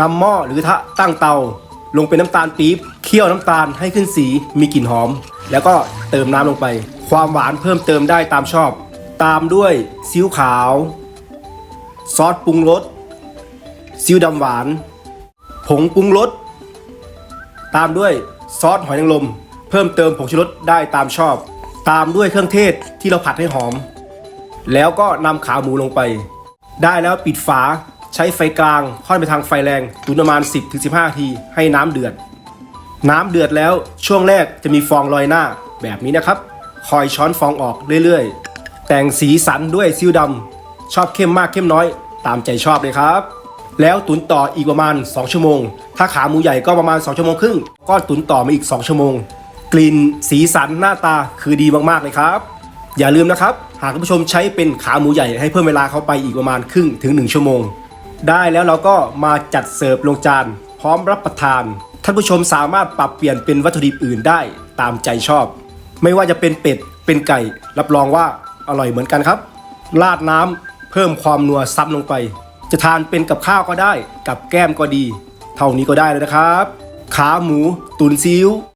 นำหม้อหรือทะตั้งเตา ลงเป็นน้ำตาลปี๊บเคี่ยวน้ำตาลให้ขึ้นสีมีกลิ่นหอม แล้วก็เติมน้ำลงไป ความหวานเพิ่มเติมได้ตามชอบ ตามด้วยซีอิ๊วขาว ซอสปรุงรสซีอิ๊วดำหวาน ผงปรุงรสตามด้วยซอสหอยนางรมเพิ่มเติมผงชูรสได้ตามชอบ ตามด้วยเครื่องเทศที่เราผัดให้หอม แล้วก็นำขาหมูลงไป ได้แล้วปิดฝา ใช้ไฟกลางค่อนไปทางไฟแรงตุ๋นประมาณ 10-15นาที ให้น้ำเดือด น้ำเดือดแล้วช่วงแรกจะมีฟองลอยหน้าแบบนี้นะครับ คอยช้อนฟองออกเรื่อยๆ แต่งสีสันด้วยซิวดำชอบเข้มมากเข้มน้อย ตามใจชอบเลยครับ แล้วตุ๋นต่ออีกประมาณ 2 ชั่วโมง ถ้าขาหมูใหญ่ก็ประมาณ 2 ชั่วโมงครึ่งก็ตุ๋นต่อมาอีก 2 ชั่วโมง กลิ่นสีสันหน้าตาคือดีมากๆเลยครับอย่าลืมนะครับ หากท่านผู้ชมใช้เป็นขาหมูใหญ่ให้เพิ่มเวลาเข้าไปอีกประมาณครึ่งถึง 1 ชั่วโมง ได้แล้วเราก็มาจัดเสิร์ฟลงจาน พร้อมรับประทาน ท่านผู้ชมสามารถปรับเปลี่ยนเป็นวัตถุดิบอื่นได้ตามใจชอบ ไม่ว่าจะเป็นเป็ดเป็นไก่ รับรองว่าอร่อยเหมือนกันครับ ราดน้ำเพิ่มความนัวซ้ำลงไป จะทานเป็นกับข้าวก็ได้ กับแก้มก็ดี เท่านี้ก็ได้เลยนะครับ ขาหมู ตุนซีอิ๊ว